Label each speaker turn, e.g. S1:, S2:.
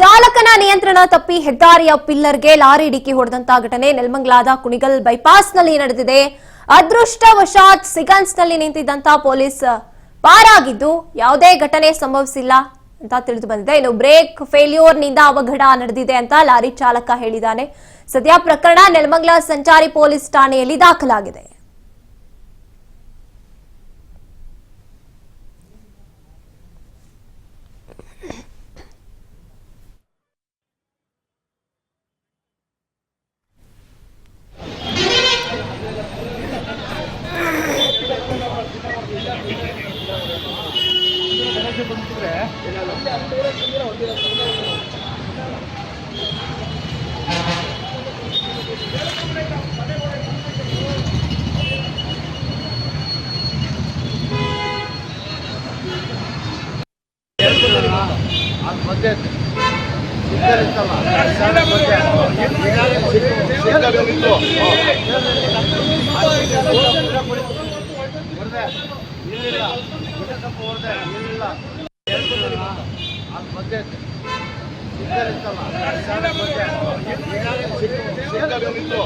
S1: ಚಾಲಕನ ನಿಯಂತ್ರಣ ತಪ್ಪಿ ಹೆದ್ದಾರಿಯ ಪಿಲ್ಲರ್ಗೆ ಲಾರಿ ಡಿಕ್ಕಿ ಹೊಡೆದಂತಹ ಘಟನೆ ನೆಲಮಂಗ್ಲಾದ ಕುಣಿಗಲ್ ಬೈಪಾಸ್ನಲ್ಲಿ ನಡೆದಿದೆ. ಅದೃಷ್ಟವಶಾತ್ ಸಿಗನ್ಸ್ನಲ್ಲಿ ನಿಂತಿದ್ದಂತ ಪೊಲೀಸ್ ಪಾರಾಗಿದ್ದು ಯಾವುದೇ ಘಟನೆ ಸಂಭವಿಸಿಲ್ಲ ಅಂತ ತಿಳಿದು ಬಂದಿದೆ. ಇನ್ನು ಬ್ರೇಕ್ ಫೇಲ್ಯೂರ್ನಿಂದ ಅವಘಡ ನಡೆದಿದೆ ಅಂತ ಲಾರಿ ಚಾಲಕ ಹೇಳಿದ್ದಾನೆ. ಸದ್ಯ ಪ್ರಕರಣ ನೆಲಮಂಗ್ಲಾ ಸಂಚಾರಿ ಪೊಲೀಸ್ ಠಾಣೆಯಲ್ಲಿ ದಾಖಲಾಗಿದೆ.
S2: ಅದು ಇಲ್ಲ ಇಲ್ಲ ಸಿಗ್ನಲ್ ಮಧ್ಯೆ. ಸಿಗ್ನಲ್ ಇತ್ತು. ಹೊರ್ದೆ. ಇಲ್ಲಿಲ್ಲ. ಇನ್ನೂ ಸ್ವಲ್ಪ ಹೊರ್ದೆ. ಇಲ್ಲಿಲ್ಲ. ಅದು